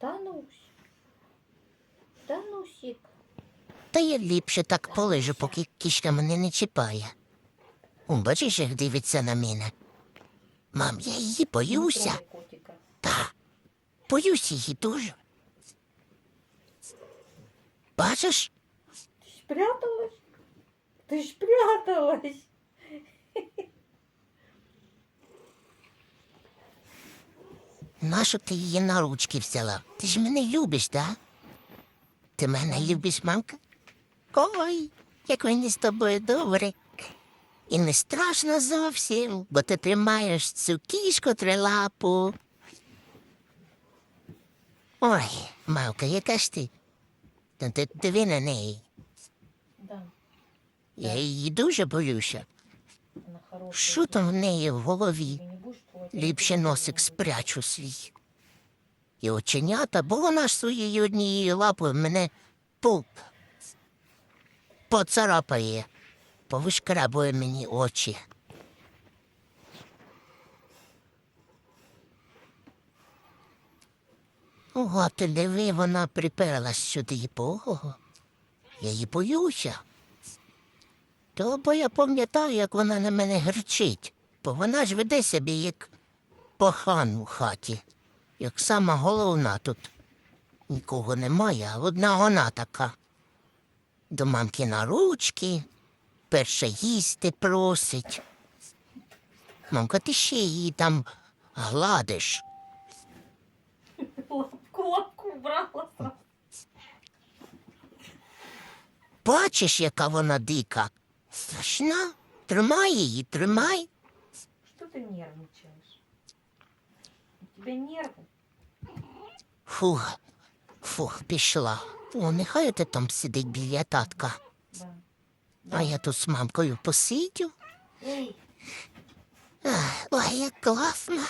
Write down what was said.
Танусь. Танусік. Та я ліпше так полежу, поки кішка мене не чіпає. Бачиш, як дивиться на мене. Мам, я її боюся. Та, боюсь її дуже. Бачиш? Ти ж пряталась? Ти ж пряталась. Нащо ти її на ручки взяла? Ти ж мене любиш, да? Ти мене любиш, мамка? Ой, як мені з тобою добре. І не страшно зовсім, бо ти тримаєш цю кішку трилапу. Ой, мавка, яка ж ти? Та ти диви на неї. Да, Я її дуже боюся. Що там в неї в голові? Ти не будеш трогати? Ліпше носик спрячу свій. І оченята, бо вона ж своєю однією лапою мене пуп поцарапає, повишкрабує мені очі. Ого, ти диви, вона приперлась сюди. Ого, я її боюся. То бо я пам'ятаю, як вона на мене грчить, бо вона ж веде себе як похан у хаті, як сама головна тут. Нікого немає, а одна вона така. До мамки на ручки, перше їсти просить. Мамка, ти ще її там гладиш. Лапку, лапку брала. Бачиш, яка вона дика. Страшна. Тримай її, тримай. Что ты нервничаешь? У нерви. Фух, фух, пішла. О, нехай ти там сидить біля татка. Да. А я тут з мамкою посидю. Ой, як класно.